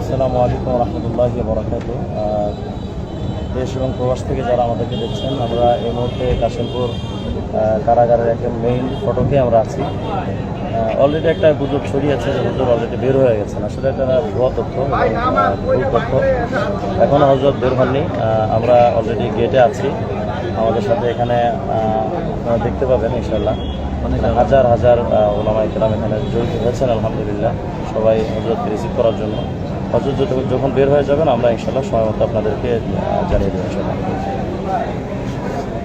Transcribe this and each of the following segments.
আসসালামু আলাইকুম রহমতুল্লাহ বরাকাত দেশ এবং প্রবাস থেকে যারা আমাদেরকে দেখছেন, আমরা এই মুহূর্তে কাশিমপুর কারাগারের একটা মেইন ফটোকে আমরা আছি। অলরেডি একটা গুজব ছড়িয়েছে যে হুজুর অলরেডি বের হয়ে গেছেন। আসলে এটা ভুয়া তথ্য ভুল তথ্য। এখনও হজরত বের হননি আমরা অলরেডি গেটে আছি। আমাদের সাথে এখানে আপনারা দেখতে পাবেন ইনশাল্লাহ হাজার হাজার ওলামা ইকরাম এখানে জড়িত হয়েছেন আলহামদুলিল্লাহ। সবাই হজরতকে রিসিভ করার জন্য। হজরত যখন- যখন বের হয়ে যাবেন আমরা ইনশাল্লাহ সময় মতো আপনাদেরকে জানিয়ে দেবো ইনশাল্লাহ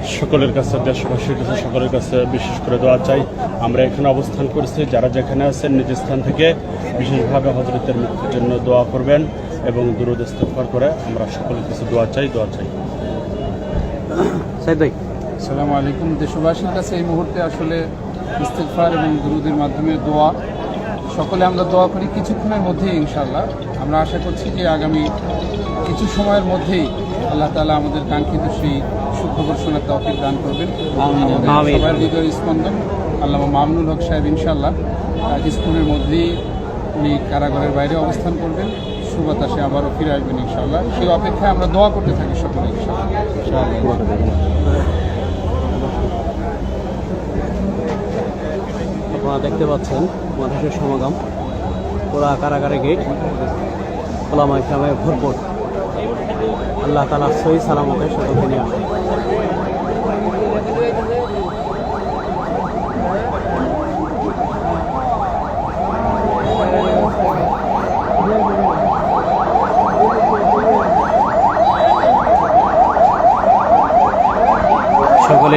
সকলের কাছে দেশবাসীর কাছে সকলের কাছে বিশেষ করে দোয়া চাই। আমরা এখানে অবস্থান করছি যারা যেখানে আছেন নিজ স্থান থেকে বিশেষভাবে হজরতের মৃত্যুর জন্য দোয়া করবেন এবং দূরদ ইস্তফার করে আমরা সকলের কাছে দোয়া চাই দোয়া চাই। সাইদ ভাই। আসসালামু আলাইকুম। দেশবাসীর কাছে এই মুহূর্তে আসলে ইস্তেগফার এবং দুরুদের মাধ্যমে দোয়া। সকলে আমরা দোয়া করি কিছুক্ষণের মধ্যেই ইনশাল্লাহ আমরা আশা করছি যে আগামী কিছু সময়ের মধ্যেই আল্লাহ তালা আমাদের কাঙ্ক্ষিত সেই সুখবর শোনার তৌফিক দান করবেন। সবার হৃদয়ের স্পন্দন। আল্লাহ মামনুল হক সাহেব ইনশাল্লাহ কিছুক্ষণের মধ্যেই উনি কারাগারের বাইরে অবস্থান করবেন। সুবাতাসে আবারও ফিরে আসবেন ইনশাল্লাহ সেই অপেক্ষায় আমরা দোয়া করতে থাকি সকলে আপনারা দেখতে পাচ্ছেন মানুষের সমাগম। পুরা কারাগারে গেট। ওলামা ইসলামে ভরপুর আল্লাহ তালা সই সালামকে সকলকে নিয়ে আসেন। Chocolate.